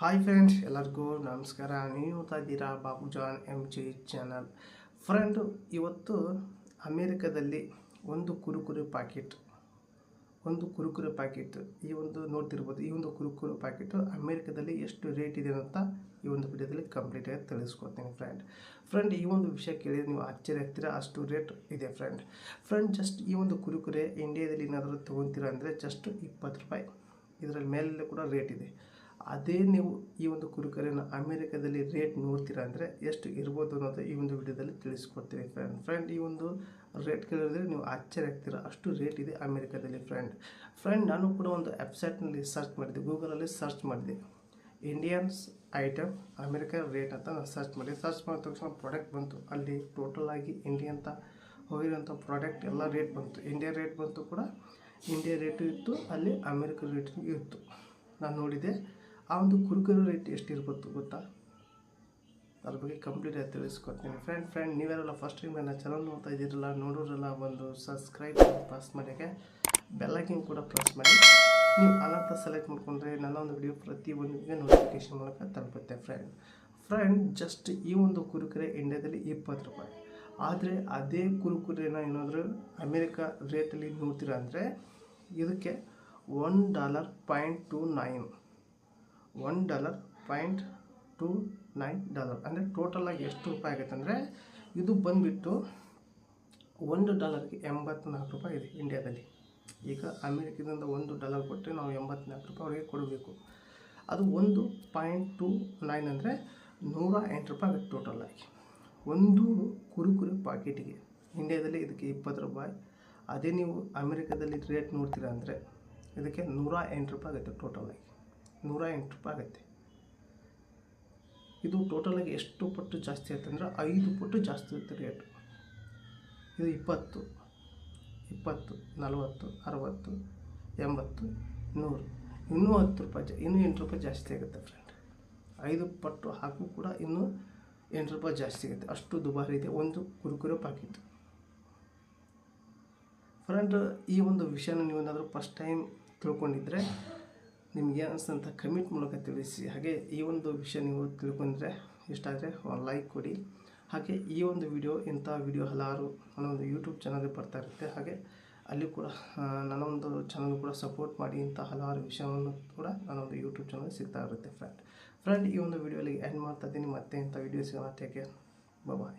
Hi friends ಎಲ್ಲರಿಗೂ ನಮಸ್ಕಾರ. ನೀವು ನೋಡ್ತಾ ಇದ್ದೀರಾ Babu John M G channel friend ಇವತ್ತು ಅಮೇರಿಕದಲ್ಲಿ ಒಂದು ಕುರುಕುರೆ ಪ್ಯಾಕೆಟ್ ಒಂದು ಕುರುಕುರೆ ಪ್ಯಾಕೆಟ್ ಈ ಒಂದು ನೋಡ್ತಿರ್ಬೋದು, ಈ ಒಂದು ಕುರುಕುರೆ ಪ್ಯಾಕೆಟು ಅಮೇರಿಕದಲ್ಲಿ ಎಷ್ಟು ರೇಟ್ ಇದೆ ಅಂತ ಈ ಒಂದು ವಿಡಿಯೋದಲ್ಲಿ ಕಂಪ್ಲೀಟಾಗಿ ತಿಳಿಸ್ಕೊಡ್ತೀನಿ ಫ್ರೆಂಡ್ ಫ್ರೆಂಡ್ ಈ ಒಂದು ವಿಷಯ ಕೇಳಿದರೆ ನೀವು ಆಶ್ಚರ್ಯ ಆಗ್ತೀರಾ, ಅಷ್ಟು ರೇಟ್ ಇದೆ ಫ್ರೆಂಡ್ ಫ್ರೆಂಡ್ ಜಸ್ಟ್ ಈ ಒಂದು ಕುರುಕುರೆ ಇಂಡಿಯಾದಲ್ಲಿ ಏನಾದರೂ ತೊಗೊತೀರಾ ಅಂದರೆ ಜಸ್ಟ್ ಇಪ್ಪತ್ತು ರೂಪಾಯಿ. ಇದರಲ್ಲಿ ಮೇಲೆ ಕೂಡ ರೇಟ್ ಇದೆ. ಅದೇ ನೀವು ಈ ಒಂದು ಕುರುಕರೆಯನ್ನು ಅಮೇರಿಕಾದಲ್ಲಿ ರೇಟ್ ನೋಡ್ತೀರಾ ಅಂದರೆ ಎಷ್ಟು ಇರ್ಬೋದು ಅನ್ನೋದು ಈ ಒಂದು ವಿಡಿಯೋದಲ್ಲಿ ತಿಳಿಸ್ಕೊಡ್ತೀವಿ ಫ್ರೆಂಡ್ ಫ್ರೆಂಡ್ ಈ ಒಂದು ರೇಟ್ ಕೇಳಿದ್ರೆ ನೀವು ಆಶ್ಚರ್ಯ ಆಗ್ತೀರಾ. ಅಷ್ಟು ರೇಟ್ ಇದೆ ಅಮೇರಿಕಾದಲ್ಲಿ ಫ್ರೆಂಡ್ ಫ್ರೆಂಡ್ ನಾನು ಕೂಡ ಒಂದು ವೆಬ್ಸೈಟ್ನಲ್ಲಿ ಸರ್ಚ್ ಮಾಡಿದೆ ಗೂಗಲಲ್ಲಿ ಸರ್ಚ್ ಮಾಡಿದೆ ಇಂಡಿಯನ್ಸ್ ಐಟಮ್ ಅಮೇರಿಕ ರೇಟ್ ಅಂತ ನಾನು ಸರ್ಚ್ ಮಾಡಿದೆ ಸರ್ಚ್ ಮಾಡಿದ ತಕ್ಷಣ ಪ್ರಾಡಕ್ಟ್ ಬಂತು. ಅಲ್ಲಿ ಟೋಟಲ್ ಆಗಿ ಇಂಡಿಯಾ ಅಂತ ಹೋಗಿರೋಂಥ ಪ್ರಾಡಕ್ಟ್ ಎಲ್ಲ ರೇಟ್ ಬಂತು. ಇಂಡಿಯಾ ರೇಟ್ ಬಂತು ಕೂಡ. ಇಂಡಿಯಾ ರೇಟು ಇತ್ತು. ಅಲ್ಲಿ ಅಮೇರಿಕ ರೇಟ್ ಇತ್ತು. ನಾನು ನೋಡಿದೆ ಆ ಒಂದು ಕುರುಕುರು ರೇಟ್ ಎಷ್ಟಿರ್ಬೋದು ಗೊತ್ತಾ? ಅದ್ರ ಬಗ್ಗೆ ಕಂಪ್ಲೀಟ್ ಆಗಿ ತಿಳಿಸ್ಕೊಡ್ತೀನಿ. ಫ್ರೆಂಡ್ ಫ್ರೆಂಡ್ ನೀವೇರಲ್ಲ ಫಸ್ಟ್ ಟೈಮ್ ನನ್ನ ಚಾನಲ್ ನೋಡ್ತಾ ಇದ್ದೀರಲ್ಲ ನೋಡೋರೆಲ್ಲ ಒಂದು ಸಬ್ಸ್ಕ್ರೈಬ್ ಪ್ರೆಸ್ ಮಾಡೋಕ್ಕೆ ಬೆಲ್ಲೈಕಿನ್ ಕೂಡ ಪ್ರೆಸ್ ಮಾಡಿ. ನೀವು ಅನಂತ ಸೆಲೆಕ್ಟ್ ಮಾಡಿಕೊಂಡ್ರೆ ನನ್ನ ಒಂದು ವಿಡಿಯೋ ಪ್ರತಿ ಒಂದು ನೋಟಿಫಿಕೇಶನ್ ಮೂಲಕ ತಲುಪುತ್ತೆ ಫ್ರೆಂಡ್ ಫ್ರೆಂಡ್ ಜಸ್ಟ್ ಈ ಒಂದು ಕುರುಕುರೆ ಇಂಡಿಯಾದಲ್ಲಿ ಇಪ್ಪತ್ತು ರೂಪಾಯಿ. ಆದರೆ ಅದೇ ಕುರುಕುರೆನ ಏನಾದರೂ ಅಮೇರಿಕಾ ರೇಟಲ್ಲಿ ನೋಡ್ತೀರ ಅಂದರೆ, ಇದಕ್ಕೆ one dollar point two nine one dollar point two nine dollar ಅಂದರೆ ಟೋಟಲಾಗಿ ಎಷ್ಟು ರೂಪಾಯಿ ಆಗುತ್ತೆ ಅಂದರೆ ಇದು ಬಂದುಬಿಟ್ಟು ಒಂದು ಡಾಲರ್ಗೆ ಎಂಬತ್ನಾಲ್ಕು ರೂಪಾಯಿ ಇದೆ ಇಂಡಿಯಾದಲ್ಲಿ ಈಗ ಅಮೇರಿಕದಿಂದ ಒಂದು ಡಾಲರ್ ಕೊಟ್ಟರೆ ನಾವು ಎಂಬತ್ನಾಲ್ಕು ರೂಪಾಯಿ ಅವರಿಗೆ ಕೊಡಬೇಕು. ಅದು ಒಂದು ಪಾಯಿಂಟ್ ಟು ನೈನ್ ಅಂದರೆ ನೂರ ಎಂಟು ರೂಪಾಯಿ ಆಗುತ್ತೆ ಟೋಟಲಾಗಿ ಒಂದು ಕುರುಕುರೆ ಪಾಕೆಟಿಗೆ. ಇಂಡಿಯಾದಲ್ಲಿ ಇದಕ್ಕೆ ಇಪ್ಪತ್ತು ರೂಪಾಯಿ. ಅದೇ ನೀವು ಅಮೇರಿಕಾದಲ್ಲಿ ರೇಟ್ ನೋಡ್ತೀರಾ ಅಂದರೆ ಇದಕ್ಕೆ ನೂರ ಎಂಟು ರೂಪಾಯಿ ಆಗುತ್ತೆ ಟೋಟಲಾಗಿ ನೂರ ಎಂಟು ರೂಪಾಯಿ ಆಗುತ್ತೆ. ಇದು ಟೋಟಲಾಗಿ ಎಷ್ಟು ಪಟ್ಟು ಜಾಸ್ತಿ ಆಯ್ತು ಅಂದರೆ ಐದು ಪಟ್ಟು ಜಾಸ್ತಿ ಇರುತ್ತೆ ರೇಟು ಇದು ಇಪ್ಪತ್ತು ಇಪ್ಪತ್ತು, ನಲವತ್ತು, ಅರವತ್ತು, ಎಂಬತ್ತು ನೂರು ಇನ್ನೂ ಹತ್ತು ರೂಪಾಯಿ ಜಾ, ಇನ್ನೂ ಎಂಟು ರೂಪಾಯಿ ಜಾಸ್ತಿ ಆಗುತ್ತೆ ಫ್ರೆಂಡ್ ಐದು ಪಟ್ಟು ಹಾಕು ಕೂಡ ಇನ್ನೂ ಎಂಟು ರೂಪಾಯಿ ಜಾಸ್ತಿ ಆಗುತ್ತೆ. ಅಷ್ಟು ದುಬಾರಿ ಇದೆ. ಒಂದು ಕುರುಕುರೆ ಪಾಕಿತ್ತು ಫ್ರೆಂಡ್ ಈ ಒಂದು ವಿಷಯನ ನೀವು ಏನಾದರೂ ಫಸ್ಟ್ ಟೈಮ್ ತಿಳ್ಕೊಂಡಿದ್ರೆ ನಿಮ್ಗೆ ಅನಿಸ್ತಂತ ಕಮೆಂಟ್ ಮೂಲಕ ತಿಳಿಸಿ. ಹಾಗೆ ಈ ಒಂದು ವಿಷಯ ನೀವು ತಿಳ್ಕೊಂಡ್ರೆ ಇಷ್ಟ ಆದರೆ ಲೈಕ್ ಕೊಡಿ. ಹಾಗೆ ಈ ಒಂದು ವಿಡಿಯೋ ಇಂಥ ವಿಡಿಯೋ ಹಲವಾರು ನನ್ನ ಒಂದು ಯೂಟ್ಯೂಬ್ ಚಾನಲ್ಗೆ ಬರ್ತಾ ಇರುತ್ತೆ. ಹಾಗೆ ಅಲ್ಲಿ ಕೂಡ ನನ್ನ ಒಂದು ಚಾನಲ್ ಕೂಡ ಸಪೋರ್ಟ್ ಮಾಡಿ ಇಂಥ ಹಲವಾರು ವಿಷಯವನ್ನು ಕೂಡ ನನ್ನ ಒಂದು ಯೂಟ್ಯೂಬ್ ಚಾನಲ್ ಸಿಗ್ತಾ ಇರುತ್ತೆ ಫ್ರೆಂಡ್ ಫ್ರೆಂಡ್ ಈ ಒಂದು ವಿಡಿಯೋಲಿ ಎಂಡ್ ಮಾಡ್ತಾ ಇದ್ದೀನಿ. ಮತ್ತೆ ಇಂಥ ವಿಡಿಯೋ ಸಿಗೋಣ ಟೇಕ್ ಕೇರ್ ಬಾಯ್